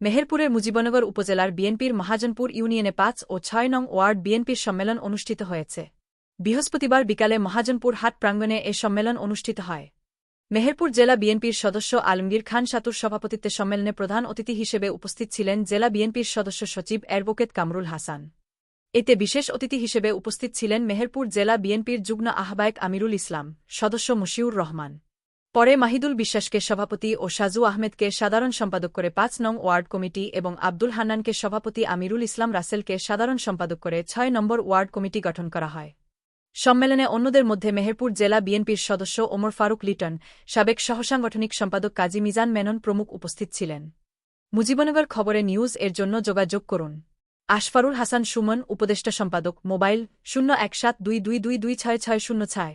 মেহেরপুরের মুজিবনগর উপজেলার বিএনপির মহাজনপুর ইউনিয়নে পাঁচ ও ছয় নং ওয়ার্ড বিএনপির সম্মেলন অনুষ্ঠিত হয়েছে। বৃহস্পতিবার বিকালে মহাজনপুর হাট প্রাঙ্গণে এ সম্মেলন অনুষ্ঠিত হয়। মেহেরপুর জেলা বিএনপির সদস্য আলমগীর খান সাতুর সভাপতিত্বে সম্মেলনে প্রধান অতিথি হিসেবে উপস্থিত ছিলেন জেলা বিএনপির সদস্য সচিব অ্যাডভোকেট কামরুল হাসান। এতে বিশেষ অতিথি হিসেবে উপস্থিত ছিলেন মেহেরপুর জেলা বিএনপির যুগ্ম আহ্বায়ক আমিরুল ইসলাম, সদস্য মশিউর রহমান। পরে মাহিদুল বিশ্বাসকে সভাপতি ও সাজু আহমেদকে সাধারণ সম্পাদক করে পাঁচ নং ওয়ার্ড কমিটি এবং আব্দুল হান্নানকে সভাপতি আমিরুল ইসলাম রাসেলকে সাধারণ সম্পাদক করে ছয় নম্বর ওয়ার্ড কমিটি গঠন করা হয়। সম্মেলনে অন্যদের মধ্যে মেহেরপুর জেলা বিএনপির সদস্য ওমর ফারুক লিটন, সাবেক সহসাংগঠনিক সম্পাদক কাজী মিজান মেনন প্রমুখ উপস্থিত ছিলেন। মুজিবনগর খবরে নিউজ এর জন্য যোগাযোগ করুন। আশফারুল হাসান সুমন, উপদেষ্টা সম্পাদক, মোবাইল শূন্য এক সাত দুই দুই দুই দুই ছয় ছয় শূন্য ছয়।